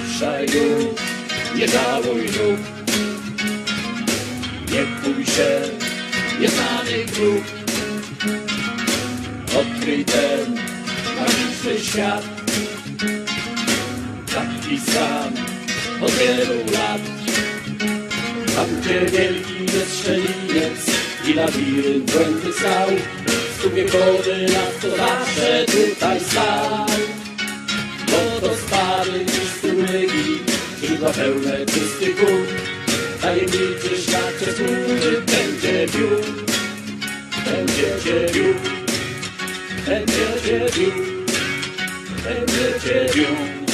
ruszaj już, nie żałuj nóg. Nie bój się nieznanych dróg. Odkryj ten magiczny świat. Taki sam od wielu lat. Tam, gdzie wielki jest szczeliniec i labirynt błędnych skał, stuwiekowy las to zawsze tutaj stał. Źródła pełne czystych wód, tajemniczy szlak przez góry będzie wiódł, będzie cię wiódł, będzie cię wiódł, będzie cię wiódł,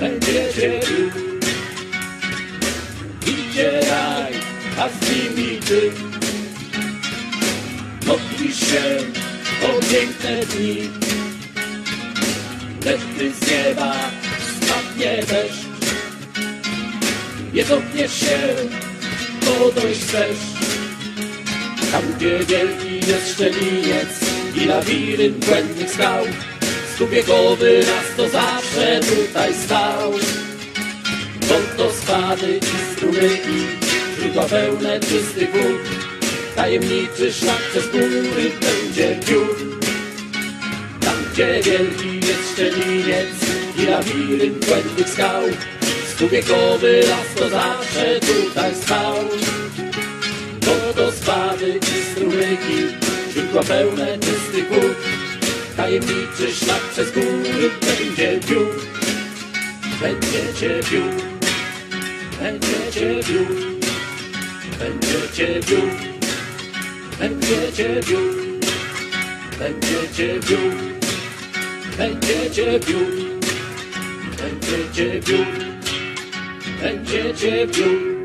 będzie cię wiódł. Idzie raj, a z nimi ty. Modlisz się o piękne dni. Lecz gdy z nieba spadnie deszcz, nie cofniesz się, bo dojść chcesz. Tam, gdzie wielki jest szczeliniec i labirynt błędnych skał, stubiegowy las to zawsze tutaj stał. Są to spady i strumyki, źródła pełne czystych wód. Tajemniczy szlak przez góry będzie wiódł. Tam, gdzie wielki jest szczeliniec i labirynt błędnych skał. Stubiekowy las to zawsze tutaj stał. Bo to spady i strumyki, źródła pełne czystych wód. Tajemniczy szlak przez góry będzie wiódł. Będzie cię wiódł. Będzie cię wiódł, będzie cię wiódł, będzie cię wiódł, będzie cię będzie cię wiódł.